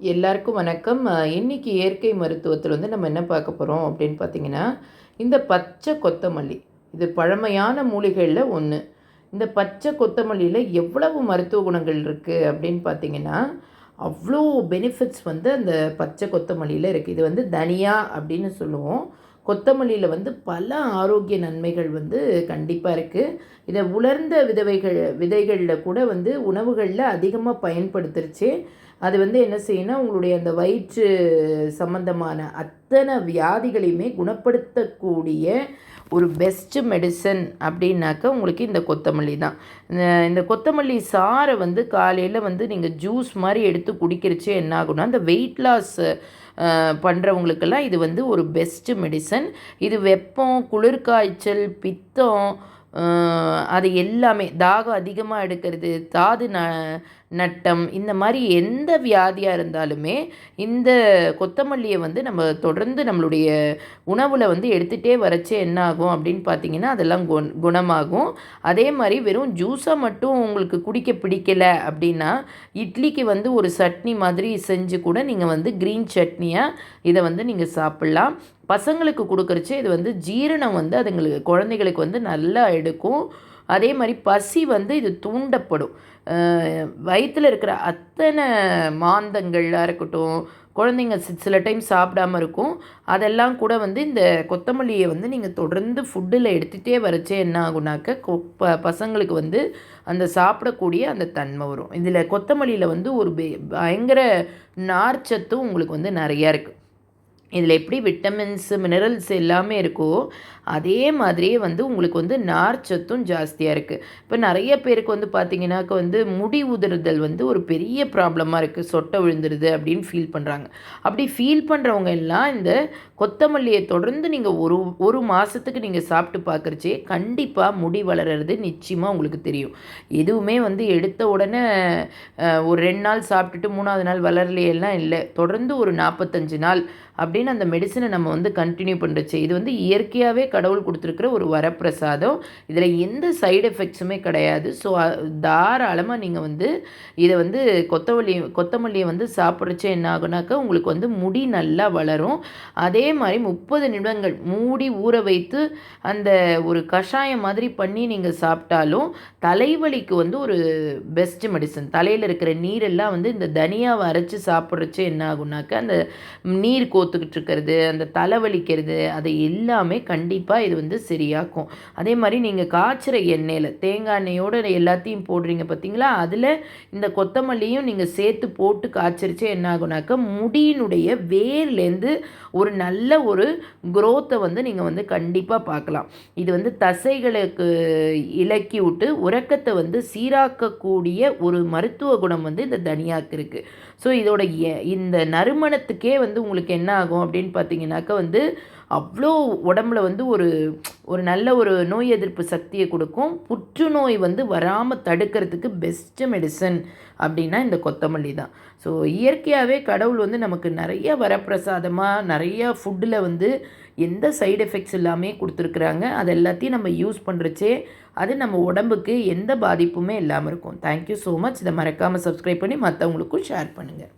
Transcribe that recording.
எல்லாருக்கும் வணக்கம். இன்னைக்கு இயற்கை மருத்துவத்தில் வந்து நம்ம என்ன பார்க்க போகிறோம் அப்படின்னு பார்த்தீங்கன்னா இந்த பச்சை கொத்தமல்லி. இது பழமையான மூலிகைகளில் ஒன்று இந்த பச்சை கொத்தமல்லியில் எவ்வளவு மருத்துவ குணங்கள் இருக்குது அப்படின்னு பார்த்தீங்கன்னா அவ்வளோ பெனிஃபிட்ஸ் வந்து அந்த பச்சை கொத்தமல்லியில் இருக்குது இது வந்து தனியா அப்படின்னு சொல்லுவோம். கொத்தமல்லியில் வந்து பல ஆரோக்கிய நன்மைகள் வந்து கண்டிப்பாக இருக்குது இதை உலர்ந்த விதவைகள் விதைகளில் கூட வந்து உணவுகளில் அதிகமாக பயன்படுத்துருச்சு. அது வந்து என்ன செய்யணும் உங்களுடைய அந்த வயிற்று சம்பந்தமான அத்தனை வியாதிகளையுமே குணப்படுத்தக்கூடிய ஒரு பெஸ்ட்டு மெடிசன் அப்படின்னாக்கா உங்களுக்கு இந்த கொத்தமல்லி தான். இந்த கொத்தமல்லி சாரை வந்து காலையில் வந்து நீங்கள் ஜூஸ் மாதிரி எடுத்து குடிக்கிறச்சே என்ன ஆகுனா அந்த வெயிட் லாஸ் பண்ணுறவங்களுக்கெல்லாம் இது வந்து ஒரு பெஸ்ட்டு மெடிசன் இது வெப்பம் குளிர்காய்ச்சல் பித்தம் அது எல்லாமே தாகம் அதிகமாக எடுக்கிறது தாது ந நட்டம் இந்த மாதிரி எந்த வியாதியாக இருந்தாலுமே இந்த கொத்தமல்லியை வந்து நம்ம தொடர்ந்து நம்மளுடைய உணவில் வந்து எடுத்துகிட்டே வரச்சே என்ன ஆகும் அப்படின்னு பார்த்தீங்கன்னா அதெல்லாம் குண குணமாகும். அதே மாதிரி வெறும் ஜூஸாக மட்டும் உங்களுக்கு குடிக்க பிடிக்கலை அப்படின்னா இட்லிக்கு வந்து ஒரு சட்னி மாதிரி செஞ்சு கூட நீங்கள் வந்து க்ரீன் சட்னியாக இதை வந்து நீங்கள் சாப்பிட்லாம். பசங்களுக்கு கொடுக்குறச்சு இது வந்து ஜீரணம் வந்து அதுங்களுக்கு குழந்தைகளுக்கு வந்து நல்லா எடுக்கும். அதே மாதிரி பசி வந்து இது தூண்டப்படும். வயிற்றில் இருக்கிற அத்தனை மாந்தங்களாக இருக்கட்டும் குழந்தைங்க சில டைம் சாப்பிடாம இருக்கும். அதெல்லாம் கூட வந்து இந்த கொத்தமல்லியை வந்து நீங்கள் தொடர்ந்து ஃபுட்டில் எடுத்துகிட்டே வரச்சே என்ன ஆகுனாக்க ப பசங்களுக்கு வந்து அந்த சாப்பிடக்கூடிய அந்த தன்மை வரும். இதில் கொத்தமல்லியில் வந்து ஒரு பயங்கர நார்ச்சத்தும் உங்களுக்கு வந்து நிறையா இருக்குது இதில் எப்படி விட்டமின்ஸு மினரல்ஸ் எல்லாமே இருக்கோ அதே மாதிரியே வந்து உங்களுக்கு வந்து நார்ச்சத்தும் ஜாஸ்தியாக இருக்குது இப்போ நிறைய பேருக்கு வந்து பார்த்திங்கனாக்க வந்து முடி உதிர்தல் வந்து ஒரு பெரிய ப்ராப்ளமாக இருக்குது சொட்டை விழுந்துருது அப்படின்னு ஃபீல் பண்ணுறாங்க அப்படி ஃபீல் பண்ணுறவங்க எல்லாம் இந்த கொத்தமல்லியை தொடர்ந்து நீங்கள் ஒரு ஒரு மாதத்துக்கு நீங்கள் சாப்பிட்டு பார்க்குறச்சே கண்டிப்பாக முடி வளர்கிறது நிச்சயமாக உங்களுக்கு தெரியும். எதுவுமே வந்து எடுத்த உடனே ஒரு ரெண்டு நாள் சாப்பிட்டுட்டு மூணாவது நாள் வளரலையெல்லாம் இல்லை. தொடர்ந்து ஒரு நாற்பத்தஞ்சு நாள் அப்படி அப்படின்னு அந்த மெடிசனை நம்ம வந்து கண்டினியூ பண்ணுறச்சு இது வந்து இயற்கையாகவே கடவுள் கொடுத்துருக்குற ஒரு வரப்பிரசாதம். இதில் எந்த சைடு எஃபெக்ட்ஸுமே கிடையாது. ஸோ தாராளமாக நீங்கள் வந்து இதை வந்து கொத்தமல்லி கொத்தமல்லியை வந்து சாப்பிட்றச்சே என்ன ஆகுனாக்கா உங்களுக்கு வந்து முடி நல்லா வளரும். அதே மாதிரி முப்பது நிமிடங்கள் மூடி ஊற வைத்து அந்த ஒரு கஷாயம் மாதிரி பண்ணி நீங்கள் சாப்பிட்டாலும் தலைவலிக்கு வந்து ஒரு பெஸ்ட் மெடிசன் தலையில் இருக்கிற நீரெல்லாம் வந்து இந்த தனியாவை அரைச்சி சாப்பிட்றச்சே என்ன ஆகுனாக்கா அந்த நீர் கோத்துக்கிட்டு இருக்கிறது அந்த தலைவலிக்கிறது அதை எல்லாமே கண்டிப்பாக இது வந்து சரியாக்கும். அதே மாதிரி நீங்கள் காய்ச்சிற எண்ணெயில் தேங்காய் எண்ணெயோடு எல்லாத்தையும் போடுறீங்க பார்த்தீங்களா அதில் இந்த கொத்தமல்லியும் நீங்கள் சேர்த்து போட்டு காய்ச்சரிச்சு என்ன ஆகுனாக்கா முடியினுடைய வேர்லேருந்து ஒரு நல்ல ஒரு குரோத்தை வந்து நீங்கள் வந்து கண்டிப்பாக பார்க்கலாம் இது வந்து தசைகளுக்கு இலக்கி விட்டு உறக்கத்தை வந்து சீராக்கக்கூடிய ஒரு மருத்துவ குணம் வந்து இந்த தனியாக்கு இருக்குது ஸோ இதோட இந்த நறுமணத்துக்கே வந்து உங்களுக்கு என்ன ஆகும்? ஆகும் அப்படின்னு பார்த்தீங்கன்னாக்கா வந்து அவ்வளோ உடம்புல வந்து ஒரு ஒரு நல்ல ஒரு நோய் எதிர்ப்பு சக்தியை கொடுக்கும். புற்றுநோய் வந்து வராமல் தடுக்கிறதுக்கு பெஸ்ட்டு மெடிசன் அப்படின்னா இந்த கொத்தமல்லி தான். ஸோ இயற்கையாகவே கடவுள் வந்து நமக்கு நிறைய வரப்பிரசாதமாக நிறையா ஃபுட்டில் வந்து எந்த சைடு எஃபெக்ட்ஸ் எல்லாமே கொடுத்துருக்குறாங்க. அது எல்லாத்தையும் நம்ம யூஸ் பண்ணுறச்சே அது நம்ம உடம்புக்கு எந்த பாதிப்புமே இல்லாமல் இருக்கும். தேங்க்யூ ஸோ மச் இதை மறக்காமல் சப்ஸ்கிரைப் பண்ணி மற்றவங்களுக்கும் ஷேர் பண்ணுங்கள்